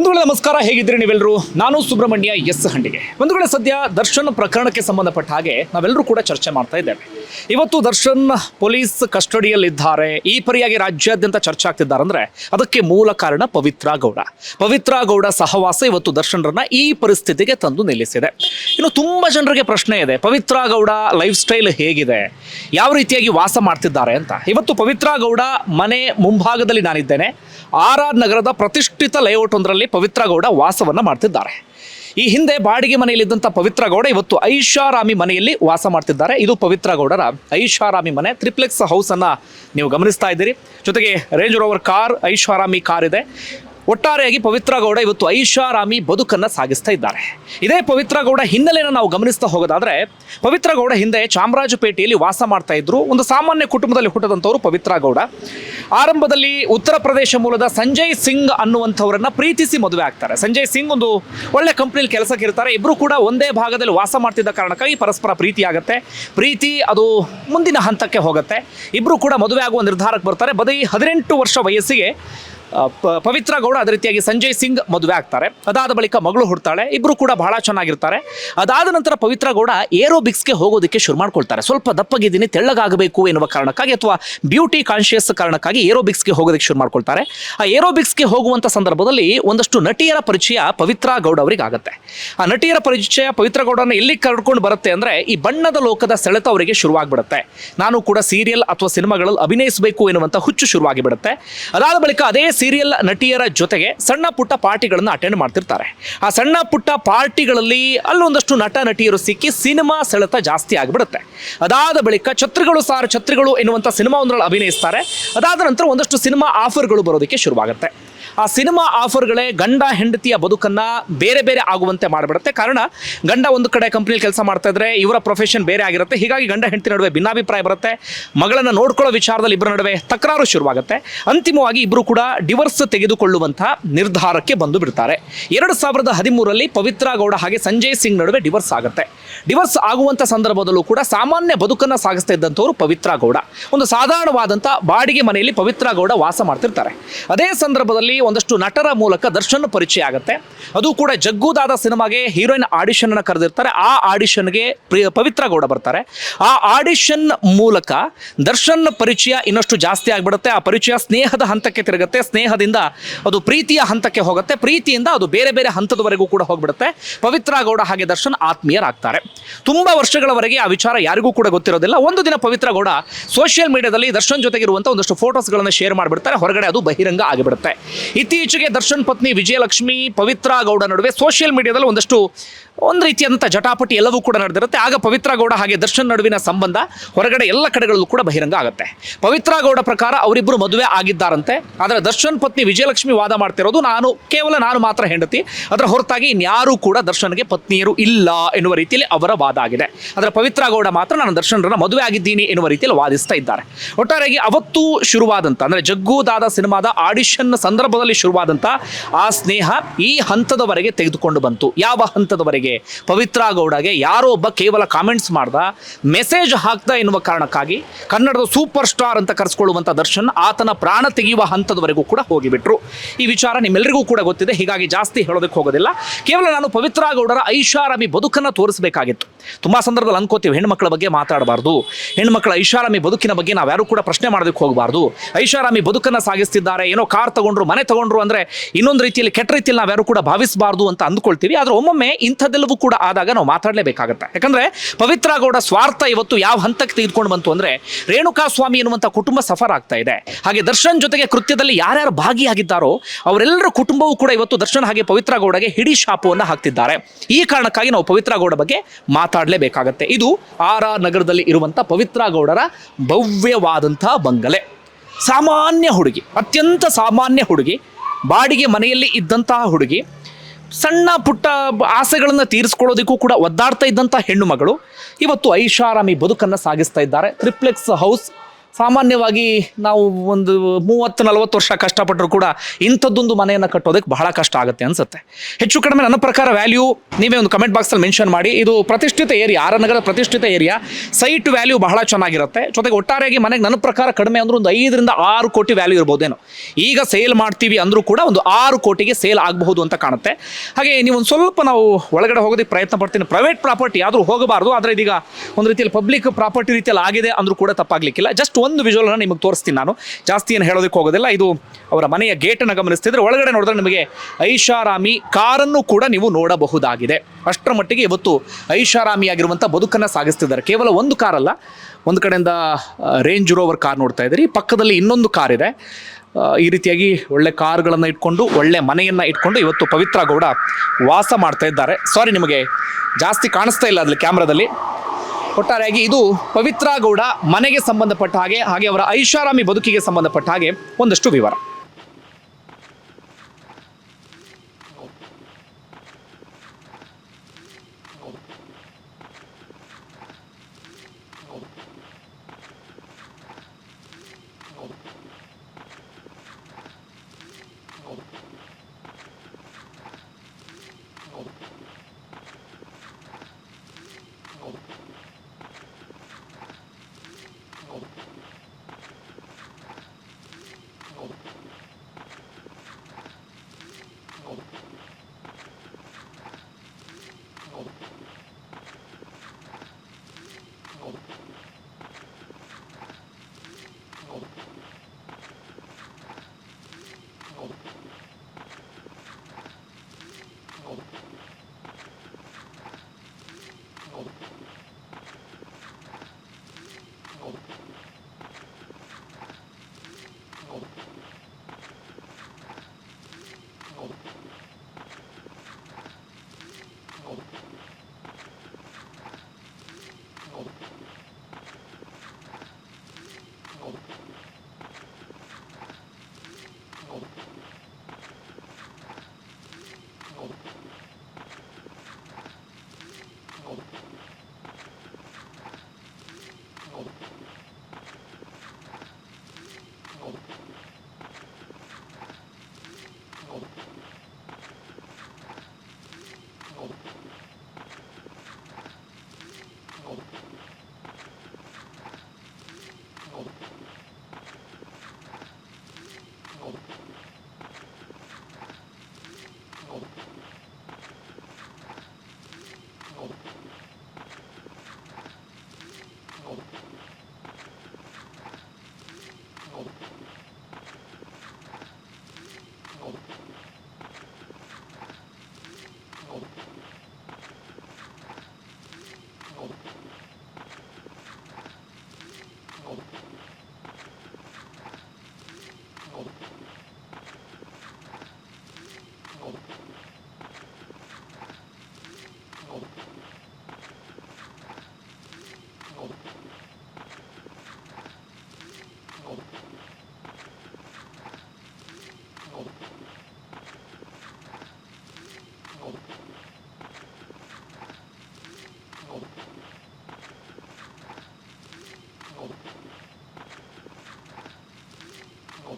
ಬಂಧುಗಳೇ ನಮಸ್ಕಾರ, ಹೇಗಿದ್ದೀರಿ ನೀವೆಲ್ಲರೂ? ನಾನು ಸುಬ್ರಹ್ಮಣ್ಯ ಎಸ್ ಹಂಡಿಗೆ. ಬಂಧುಗಳೇ ಸದ್ಯ ದರ್ಶನ್ ಪ್ರಕರಣಕ್ಕೆ ಸಂಬಂಧಪಟ್ಟ ಹಾಗೆ ನಾವೆಲ್ಲರೂ ಕೂಡ ಚರ್ಚೆ ಮಾಡ್ತಾ ಇದ್ದೇವೆ. ಇವತ್ತು ದರ್ಶನ್ ಪೊಲೀಸ್ ಕಸ್ಟಡಿಯಲ್ಲಿದ್ದಾರೆ. ಈ ಪರಿಯಾಗಿ ರಾಜ್ಯಾದ್ಯಂತ ಚರ್ಚೆ ಆಗ್ತಿದ್ದಾರೆ ಅಂದ್ರೆ ಅದಕ್ಕೆ ಮೂಲ ಕಾರಣ ಪವಿತ್ರ ಗೌಡ. ಪವಿತ್ರ ಗೌಡ ಸಹವಾಸ ಇವತ್ತು ದರ್ಶನ್ರನ್ನ ಈ ಪರಿಸ್ಥಿತಿಗೆ ತಂದು ನಿಲ್ಲಿಸಿದೆ. ಇನ್ನು ತುಂಬಾ ಜನರಿಗೆ ಪ್ರಶ್ನೆ ಇದೆ, ಪವಿತ್ರ ಗೌಡ ಲೈಫ್ ಸ್ಟೈಲ್ ಹೇಗಿದೆ? ಯಾವ ರೀತಿಯಾಗಿ ವಾಸ ಮಾಡ್ತಿದ್ದಾರೆ ಅಂತ. ಇವತ್ತು ಪವಿತ್ರ ಗೌಡ ಮನೆ ಮುಂಭಾಗದಲ್ಲಿ ನಾನಿದ್ದೇನೆ. ಆರ್ ಆರ್ ನಗರದ ಪ್ರತಿಷ್ಠಿತ ಲೇಔಟ್ ಒಂದರಲ್ಲಿ ಪವಿತ್ರ ಗೌಡ ವಾಸವನ್ನ ಮಾಡ್ತಿದ್ದಾರೆ. ಈ ಹಿಂದೆ ಬಾಡಿಗೆ ಮನೆಯಲ್ಲಿದ್ದಂಥ ಪವಿತ್ರ ಗೌಡ ಇವತ್ತು ಐಷಾರಾಮಿ ಮನೆಯಲ್ಲಿ ವಾಸ ಮಾಡ್ತಿದ್ದಾರೆ. ಇದು ಪವಿತ್ರ ಗೌಡರ ಐಷಾರಾಮಿ ಮನೆ. ತ್ರಿಪ್ಲೆಕ್ಸ್ ಹೌಸ್ ಅನ್ನ ನೀವು ಗಮನಿಸ್ತಾ ಇದ್ದೀರಿ. ಜೊತೆಗೆ ರೇಂಜ್ ರೋವರ್ ಕಾರ್, ಐಷಾರಾಮಿ ಕಾರ್ ಇದೆ ಒಟ್ಟಾರೆಯಾಗಿ ಪವಿತ್ರ ಗೌಡ ಇವತ್ತು ಐಷಾರಾಮಿ ಬದುಕನ್ನು ಸಾಗಿಸ್ತಾ ಇದ್ದಾರೆ. ಇದೇ ಪವಿತ್ರ ಗೌಡ ಹಿನ್ನೆಲೆಯನ್ನು ನಾವು ಗಮನಿಸ್ತಾ ಹೋಗೋದಾದ್ರೆ, ಪವಿತ್ರ ಗೌಡ ಹಿಂದೆ ಚಾಮರಾಜಪೇಟೆಯಲ್ಲಿ ವಾಸ ಮಾಡ್ತಾ ಇದ್ರು. ಒಂದು ಸಾಮಾನ್ಯ ಕುಟುಂಬದಲ್ಲಿ ಹುಟ್ಟದಂಥವ್ರು ಪವಿತ್ರ ಗೌಡ. ಆರಂಭದಲ್ಲಿ ಉತ್ತರ ಪ್ರದೇಶ ಮೂಲದ ಸಂಜಯ್ ಸಿಂಗ್ ಅನ್ನುವಂಥವ್ರನ್ನ ಪ್ರೀತಿಸಿ ಮದುವೆ ಆಗ್ತಾರೆ. ಸಂಜಯ್ ಸಿಂಗ್ ಒಂದು ಒಳ್ಳೆ ಕಂಪ್ನಿಲಿ ಕೆಲಸಕ್ಕೆ ಇರ್ತಾರೆ. ಇಬ್ಬರು ಕೂಡ ಒಂದೇ ಭಾಗದಲ್ಲಿ ವಾಸ ಮಾಡ್ತಿದ್ದ ಕಾರಣಕ್ಕಾಗಿ ಪರಸ್ಪರ ಪ್ರೀತಿ ಆಗುತ್ತೆ. ಪ್ರೀತಿ ಅದು ಮುಂದಿನ ಹಂತಕ್ಕೆ ಹೋಗುತ್ತೆ. ಇಬ್ಬರು ಕೂಡ ಮದುವೆ ಆಗುವ ನಿರ್ಧಾರಕ್ಕೆ ಬರ್ತಾರೆ. ಬದಿ ಹದಿನೆಂಟು ವರ್ಷ ವಯಸ್ಸಿಗೆ ಪವಿತ್ರ ಗೌಡ ಅದೇ ರೀತಿಯಾಗಿ ಸಂಜಯ್ ಸಿಂಗ್ ಮದುವೆ ಆಗ್ತಾರೆ. ಅದಾದ ಬಳಿಕ ಮಗಳು ಹುಡ್ತಾಳೆ ಇಬ್ಬರು ಕೂಡ ಬಹಳ ಚೆನ್ನಾಗಿರ್ತಾರೆ. ಅದಾದ ನಂತರ ಪವಿತ್ರ ಗೌಡ ಏರೋಬಿಕ್ಸ್ಗೆ ಹೋಗೋದಕ್ಕೆ ಶುರು ಮಾಡ್ಕೊಳ್ತಾರೆ. ಸ್ವಲ್ಪ ದಪ್ಪಗಿದ್ದೀನಿ, ತೆಳ್ಳಗಾಗಬೇಕು ಎನ್ನುವ ಕಾರಣಕ್ಕಾಗಿ ಅಥವಾ ಬ್ಯೂಟಿ ಕಾನ್ಶಿಯಸ್ ಕಾರಣಕ್ಕಾಗಿ ಏರೋಬಿಕ್ಸ್ಗೆ ಹೋಗೋದಕ್ಕೆ ಶುರು ಮಾಡ್ಕೊಳ್ತಾರೆ. ಆ ಏರೋಬಿಕ್ಸ್ಗೆ ಹೋಗುವಂಥ ಸಂದರ್ಭದಲ್ಲಿ ಒಂದಷ್ಟು ನಟಿಯರ ಪರಿಚಯ ಪವಿತ್ರ ಗೌಡ ಅವರಿಗೆ ಆಗುತ್ತೆ. ಆ ನಟಿಯರ ಪರಿಚಯ ಪವಿತ್ರ ಗೌಡನ ಎಲ್ಲಿ ಕರ್ಕೊಂಡು ಬರುತ್ತೆ ಅಂದರೆ ಈ ಬಣ್ಣದ ಲೋಕದ ಸೆಳೆತ ಅವರಿಗೆ ಶುರುವಾಗ್ಬಿಡುತ್ತೆ. ನಾನು ಕೂಡ ಸೀರಿಯಲ್ ಅಥವಾ ಸಿನಿಮಾಗಳಲ್ಲಿ ಅಭಿನಯಿಸಬೇಕು ಎನ್ನುವಂಥ ಹುಚ್ಚು ಶುರುವಾಗಿ ಬಿಡುತ್ತೆ ಅದಾದ ಬಳಿಕ ಅದೇ ಸೀರಿಯಲ್ ನಟಿಯರ ಜೊತೆಗೆ ಸಣ್ಣ ಪುಟ್ಟ ಪಾರ್ಟಿಗಳನ್ನು ಅಟೆಂಡ್ ಮಾಡ್ತಿರ್ತಾರೆ. ಆ ಸಣ್ಣ ಪುಟ್ಟ ಪಾರ್ಟಿಗಳಲ್ಲಿ ಅಲ್ಲೊಂದಷ್ಟು ನಟ ನಟಿಯರು ಸಿಕ್ಕಿ ಸಿನಿಮಾ ಸೆಳೆತ ಜಾಸ್ತಿ ಆಗಿಬಿಡುತ್ತೆ. ಅದಾದ ಬಳಿಕ ಛತ್ರಿಗಳು ಸಾರು ಛತ್ರಿಗಳು ಎನ್ನುವಂಥ ಸಿನಿಮಾ ಒಂದರಲ್ಲಿ ಅಭಿನಯಿಸ್ತಾರೆ. ಅದಾದ ನಂತರ ಒಂದಷ್ಟು ಸಿನಿಮಾ ಆಫರ್ಗಳು ಬರೋದಕ್ಕೆ ಶುರುವಾಗುತ್ತೆ. ಆ ಸಿನಿಮಾ ಆಫರ್ಗಳೇ ಗಂಡ ಹೆಂಡತಿಯ ಬದುಕನ್ನು ಬೇರೆ ಬೇರೆ ಆಗುವಂತೆ ಮಾಡಿಬಿಡುತ್ತೆ. ಕಾರಣ, ಗಂಡ ಒಂದು ಕಡೆ ಕಂಪ್ನಿಲಿ ಕೆಲಸ ಮಾಡ್ತಾ ಇದ್ರೆ ಇವರ ಪ್ರೊಫೆಷನ್ ಬೇರೆ ಆಗಿರುತ್ತೆ. ಹೀಗಾಗಿ ಗಂಡ ಹೆಂಡತಿ ನಡುವೆ ಭಿನ್ನಾಭಿಪ್ರಾಯ ಬರುತ್ತೆ. ಮಗಳನ್ನು ನೋಡ್ಕೊಳ್ಳೋ ವಿಚಾರದಲ್ಲಿ ಇಬ್ಬರ ನಡುವೆ ತಕರಾರು ಶುರುವಾಗುತ್ತೆ. ಅಂತಿಮವಾಗಿ ಇಬ್ಬರು ಕೂಡ ಡಿವರ್ಸ್ ತೆಗೆದುಕೊಳ್ಳುವಂತಹ ನಿರ್ಧಾರಕ್ಕೆ ಬಂದು ಬಿಡ್ತಾರೆ ಎರಡು ಸಾವಿರದ ಹದಿಮೂರರಲ್ಲಿ ಪವಿತ್ರ ಗೌಡ ಹಾಗೆ ಸಂಜಯ್ ಸಿಂಗ್ ನಡುವೆ ಡಿವರ್ಸ್ ಆಗುತ್ತೆ. ಡಿವರ್ಸ್ ಆಗುವಂಥ ಸಂದರ್ಭದಲ್ಲೂ ಕೂಡ ಸಾಮಾನ್ಯ ಬದುಕನ್ನು ಸಾಗಿಸ್ತಾ ಇದ್ದಂಥವ್ರು ಪವಿತ್ರ ಗೌಡ. ಒಂದು ಸಾಧಾರಣವಾದಂಥ ಬಾಡಿಗೆ ಮನೆಯಲ್ಲಿ ಪವಿತ್ರ ಗೌಡ ವಾಸ ಮಾಡ್ತಿರ್ತಾರೆ. ಅದೇ ಸಂದರ್ಭದಲ್ಲಿ ಒಂದಷ್ಟು ನಟರ ಮೂಲಕ ದರ್ಶನ್ ಪರಿಚಯ ಆಗುತ್ತೆ. ಅದು ಕೂಡ ಜಗ್ಗುದಾದ ಸಿನಿಮಾಗೆ ಹೀರೋಯಿನ್ ಆಡಿಷನ್ ಅನ್ನು ಕರೆದಿರ್ತಾರೆ. ಆ ಆಡಿಷನ್ಗೆ ಪ್ರಿಯ- ಪವಿತ್ರ ಗೌಡ ಬರ್ತಾರೆ. ಆ ಆಡಿಷನ್ ಮೂಲಕ ದರ್ಶನ್ ಪರಿಚಯ ಇನ್ನಷ್ಟು ಜಾಸ್ತಿ ಆಗಿಬಿಡುತ್ತೆ. ಆ ಪರಿಚಯ ಸ್ನೇಹದ ಹಂತಕ್ಕೆ ತಿರುಗುತ್ತೆ. ಸ್ನೇಹದಿಂದ ಅದು ಪ್ರೀತಿಯ ಹಂತಕ್ಕೆ ಹೋಗುತ್ತೆ. ಪ್ರೀತಿಯಿಂದ ಅದು ಬೇರೆ ಬೇರೆ ಹಂತದವರೆಗೂ ಕೂಡ ಹೋಗ್ಬಿಡುತ್ತೆ. ಪವಿತ್ರ ಗೌಡ ಹಾಗೆ ದರ್ಶನ್ ಆತ್ಮೀಯರಾಗ್ತಾರೆ. ತುಂಬಾ ವರ್ಷಗಳವರೆಗೆ ಆ ವಿಚಾರ ಯಾರಿಗೂ ಕೂಡ ಗೊತ್ತಿರೋದಿಲ್ಲ. ಒಂದು ದಿನ ಪವಿತ್ರ ಗೌಡ ಸೋಷಿಯಲ್ ಮೀಡಿಯಾದಲ್ಲಿ ದರ್ಶನ್ ಜೊತೆಗಿರುವಂತಹ ಒಂದಷ್ಟು ಫೋಟೋಸ್ಗಳನ್ನು ಶೇರ್ ಮಾಡಿಬಿಡ್ತಾರೆ. ಹೊರಗಡೆ ಅದು ಬಹಿರಂಗ ಆಗಿಬಿಡುತ್ತೆ. ಇತ್ತೀಚೆಗೆ ದರ್ಶನ್ ಪತ್ನಿ ವಿಜಯಲಕ್ಷ್ಮಿ ಪವಿತ್ರ ಗೌಡ ನಡುವೆ ಸೋಷಿಯಲ್ ಮೀಡಿಯಾದಲ್ಲಿ ಒಂದಷ್ಟು ಒಂದು ರೀತಿಯಾದಂಥ ಜಟಾಪಟಿ ಎಲ್ಲವೂ ಕೂಡ ನಡೆದಿರುತ್ತೆ. ಆಗ ಪವಿತ್ರ ಗೌಡ ಹಾಗೆ ದರ್ಶನ್ ನಡುವಿನ ಸಂಬಂಧ ಹೊರಗಡೆ ಎಲ್ಲ ಕಡೆಗಳಲ್ಲೂ ಕೂಡ ಬಹಿರಂಗ ಆಗುತ್ತೆ. ಪವಿತ್ರ ಗೌಡ ಪ್ರಕಾರ ಅವರಿಬ್ಬರು ಮದುವೆ ಆಗಿದ್ದಾರಂತೆ. ಆದರೆ ದರ್ಶನ್ ಪತ್ನಿ ವಿಜಯಲಕ್ಷ್ಮಿ ವಾದ ಮಾಡ್ತಿರೋದು ನಾನು, ಕೇವಲ ನಾನು ಮಾತ್ರ ಹೆಂಡತಿ. ಅದರ ಹೊರತಾಗಿ ಇನ್ಯಾರೂ ಕೂಡ ದರ್ಶನ್ಗೆ ಪತ್ನಿಯರು ಇಲ್ಲ ಎನ್ನುವ ರೀತಿಯಲ್ಲಿ ಅವರ ವಾದ ಆಗಿದೆ. ಆದರೆ ಪವಿತ್ರ ಗೌಡ ಮಾತ್ರ ನಾನು ದರ್ಶನ್ರನ್ನ ಮದುವೆ ಆಗಿದ್ದೀನಿ ಎನ್ನುವ ರೀತಿಯಲ್ಲಿ ವಾದಿಸ್ತಾ ಇದ್ದಾರೆ. ಒಟ್ಟಾರೆಯಾಗಿ ಅವತ್ತು ಶುರುವಾದಂಥ ಅಂದರೆ ಜಗ್ಗುದಾದ ಸಿನಿಮಾದ ಆಡಿಷನ್ ಸಂದರ್ಭದಲ್ಲಿ ಶುರುವಾದಂಥ ಆ ಸ್ನೇಹ ಈ ಹಂತದವರೆಗೆ ತೆಗೆದುಕೊಂಡು ಬಂತು. ಯಾವ ಹಂತದವರೆಗೆ? ಪವಿತ್ರ ಗೌಡಗೆ ಯಾರೋ ಒಬ್ಬ ಕೇವಲ ಕಾಮೆಂಟ್ಸ್ ಮಾಡ್ದ ಮೆಸೇಜ್ ಹಾಕ್ದ ಎನ್ನುವ ಕಾರಣಕ್ಕಾಗಿ ಕನ್ನಡದ ಸೂಪರ್ ಸ್ಟಾರ್ ಅಂತ ಕರೆಸ್ಕೊಳ್ಳುವಂಥ ದರ್ಶನ್ ಆತನ ಪ್ರಾಣ ತೆಗೆಯುವ ಹಂತದವರೆಗೂ ಕೂಡ ಹೋಗಿಬಿಟ್ರು. ಈ ವಿಚಾರ ನಿಮ್ಮೆಲ್ಲರಿಗೂ ಕೂಡ ಗೊತ್ತಿದೆ, ಹೀಗಾಗಿ ಜಾಸ್ತಿ ಹೇಳೋದಕ್ಕೆ ಹೋಗೋದಿಲ್ಲ. ಕೇವಲ ನಾನು ಪವಿತ್ರ ಗೌಡರ ಐಷಾರಾಮಿ ಬದುಕನ್ನು ತೋರಿಸಬೇಕಾಗಿತ್ತು. ತುಂಬಾ ಸಂದರ್ಭದಲ್ಲಿ ಅನ್ಕೋತೀವಿ ಹೆಣ್ಮಕ್ಳ ಬಗ್ಗೆ ಮಾತಾಡಬಾರ್ದು. ಹೆಣ್ಮಕ್ಳ ಐಷಾರಾಮಿ ಬದುಕಿನ ಬಗ್ಗೆ ನಾವು ಯಾರು ಕೂಡ ಪ್ರಶ್ನೆ ಮಾಡೋದಕ್ಕೆ ಹೋಗಬಾರ್ದು. ಐಷಾರಾಮಿ ಬದುಕನ್ನು ಸಾಗಿಸ್ತಿದ್ದಾರೆ, ಏನೋ ಕಾರ್ ತಗೊಂಡ್ರು, ಮನೆ ತಗೊಂಡ್ರು ಅಂದ್ರೆ ಇನ್ನೊಂದು ರೀತಿಯಲ್ಲಿ ಕೆಟ್ಟ ರೀತಿಯಲ್ಲಿ ನಾವು ಯಾರು ಕೂಡ ಭಾವಿಸಬಾರ್ದು ಅಂತ ಅಂದ್ಕೊಳ್ತೀವಿ. ಆದರೆ ಒಮ್ಮೊಮ್ಮೆ ಇಂಥದ್ದೆಲ್ಲವೂ ಕೂಡ ಆದಾಗ ನಾವು ಮಾತಾಡಲೇಬೇಕಾಗತ್ತೆ. ಯಾಕಂದ್ರೆ ಪವಿತ್ರ ಗೌಡ ಸ್ವಾರ್ಥ ಇವತ್ತು ಯಾವ ಹಂತಕ್ಕೆ ತೆಗೆದುಕೊಂಡು ಬಂತು ಅಂದ್ರೆ ರೇಣುಕಾ ಸ್ವಾಮಿ ಎನ್ನುವಂಥ ಕುಟುಂಬ ಸಫರ್ ಆಗ್ತಾ ಇದೆ. ಹಾಗೆ ದರ್ಶನ್ ಜೊತೆಗೆ ಕೃತ್ಯದಲ್ಲಿ ಯಾರ್ಯಾರು ಭಾಗಿಯಾಗಿದ್ದಾರೋ ಅವರೆಲ್ಲರ ಕುಟುಂಬವೂ ಕೂಡ ಇವತ್ತು ದರ್ಶನ್ ಹಾಗೆ ಪವಿತ್ರ ಗೌಡಗೆ ಹಿಡಿ ಶಾಪವನ್ನು ಹಾಕ್ತಿದ್ದಾರೆ. ಈ ಕಾರಣಕ್ಕಾಗಿ ನಾವು ಪವಿತ್ರ ಗೌಡ ಬಗ್ಗೆ ಮಾತಾಡಲೇಬೇಕಾಗತ್ತೆ. ಇದು ಆರ್ ಆರ್ ನಗರದಲ್ಲಿ ಇರುವಂಥ ಪವಿತ್ರ ಗೌಡರ ಭವ್ಯವಾದಂತಹ ಬಂಗಲೆ. ಸಾಮಾನ್ಯ ಹುಡುಗಿ, ಅತ್ಯಂತ ಸಾಮಾನ್ಯ ಹುಡುಗಿ, ಬಾಡಿಗೆ ಮನೆಯಲ್ಲಿ ಇದ್ದಂತಹ ಹುಡುಗಿ ಸಣ್ಣ ಪುಟ್ಟ ಆಸೆಗಳನ್ನು ತೀರಿಸ್ಕೊಳ್ಳೋದಕ್ಕೂ ಕೂಡ ಒದ್ದಾಡ್ತಾ ಇದ್ದಂಥ ಹೆಣ್ಣು ಇವತ್ತು ಐಷಾರಾಮಿ ಬದುಕನ್ನು ಸಾಗಿಸ್ತಾ ಇದ್ದಾರೆ. ತ್ರಿಪ್ಲೆಕ್ಸ್ ಹೌಸ್ ಸಾಮಾನ್ಯವಾಗಿ ನಾವು ಒಂದು ಮೂವತ್ತು, ನಲವತ್ತು ವರ್ಷ ಕಷ್ಟಪಟ್ಟರು ಕೂಡ ಇಂಥದ್ದೊಂದು ಮನೆಯನ್ನು ಕಟ್ಟೋದಕ್ಕೆ ಬಹಳ ಕಷ್ಟ ಆಗುತ್ತೆ ಅನಿಸುತ್ತೆ. ಹೆಚ್ಚು ಕಡಿಮೆ ನನ್ನ ಪ್ರಕಾರ ವ್ಯಾಲ್ಯೂ ನೀವೇ ಒಂದು ಕಮೆಂಟ್ ಬಾಕ್ಸಲ್ಲಿ ಮೆನ್ಷನ್ ಮಾಡಿ. ಇದು ಪ್ರತಿಷ್ಠಿತ ಏರಿಯಾ ಆರನಗರ ಪ್ರತಿಷ್ಠಿತ ಏರಿಯಾ ಸೈಟ್ ವ್ಯಾಲ್ಯೂ ಬಹಳ ಚೆನ್ನಾಗಿರುತ್ತೆ. ಜೊತೆಗೆ ಒಟ್ಟಾರೆಯಾಗಿ ಮನೆಗೆ ನನ್ನ ಪ್ರಕಾರ ಕಡಿಮೆ ಅಂದ್ರೆ ಒಂದು ಐದರಿಂದ ಆರು ಕೋಟಿ ವ್ಯಾಲ್ಯೂ ಇರ್ಬೋದೇನೋ. ಈಗ ಸೇಲ್ ಮಾಡ್ತೀವಿ ಅಂದರೂ ಕೂಡ ಒಂದು ಆರು ಕೋಟಿಗೆ ಸೇಲ್ ಆಗಬಹುದು ಅಂತ ಕಾಣುತ್ತೆ. ಹಾಗೆ ನೀವು ಒಂದು ಸ್ವಲ್ಪ ನಾವು ಒಳಗಡೆ ಹೋಗೋದಕ್ಕೆ ಪ್ರಯತ್ನ ಪಡ್ತೀನಿ. ಪ್ರೈವೇಟ್ ಪ್ರಾಪರ್ಟಿ ಆದರೂ ಹೋಗಬಾರ್ದು. ಆದರೆ ಇದೀಗ ಒಂದು ರೀತಿಯಲ್ಲಿ ಪಬ್ಲಿಕ್ ಪ್ರಾಪರ್ಟಿ ರೀತಿಯಲ್ಲಿ ಆಗಿದೆ ಅಂದರೂ ಕೂಡ ತಪ್ಪಾಗಲಿಕ್ಕಿಲ್ಲ. ಜಸ್ಟ್ ಒಂದು ವಿಜುವಲ್ನ ನಿಮಗೆ ತೋರಿಸ್ತೀನಿ ನಾನು. ಜಾಸ್ತಿ ಏನು ಹೇಳೋದಕ್ಕೆ ಹೋಗೋದಿಲ್ಲ. ಇದು ಅವರ ಮನೆಯ ಗೇಟನ್ನು ಗಮನಿಸ್ತಿದ್ರೆ ಒಳಗಡೆ ನೋಡಿದ್ರೆ ನಿಮಗೆ ಐಷಾರಾಮಿ ಕಾರನ್ನು ಕೂಡ ನೀವು ನೋಡಬಹುದಾಗಿದೆ. ಅಷ್ಟರ ಮಟ್ಟಿಗೆ ಇವತ್ತು ಐಷಾರಾಮಿಯಾಗಿರುವಂಥ ಬದುಕನ್ನು ಸಾಗಿಸ್ತಿದ್ದಾರೆ. ಕೇವಲ ಒಂದು ಕಾರಲ್ಲ ಒಂದು ಕಡೆಯಿಂದ ರೇಂಜ್ ರೋವರ್ ಕಾರ್ ನೋಡ್ತಾ ಇದ್ದೀರಿ. ಪಕ್ಕದಲ್ಲಿ ಇನ್ನೊಂದು ಕಾರ್ ಇದೆ. ಈ ರೀತಿಯಾಗಿ ಒಳ್ಳೆ ಕಾರ್ಗಳನ್ನು ಇಟ್ಕೊಂಡು, ಒಳ್ಳೆ ಮನೆಯನ್ನು ಇಟ್ಕೊಂಡು ಇವತ್ತು ಪವಿತ್ರ ಗೌಡ ವಾಸ ಮಾಡ್ತಾ ಇದ್ದಾರೆ. ಸಾರಿ ನಿಮಗೆ ಜಾಸ್ತಿ ಕಾಣಿಸ್ತಾ ಇಲ್ಲ ಅದ್ರಲ್ಲಿ ಕ್ಯಾಮ್ರಾದಲ್ಲಿ. ಒಟ್ಟಾರೆಯಾಗಿ ಇದು ಪವಿತ್ರ ಗೌಡ ಮನೆಗೆ ಸಂಬಂಧಪಟ್ಟ ಹಾಗೆ ಹಾಗೆ ಅವರ ಐಷಾರಾಮಿ ಬದುಕಿಗೆ ಸಂಬಂಧಪಟ್ಟ ಹಾಗೆ ಒಂದಷ್ಟು ವಿವರ.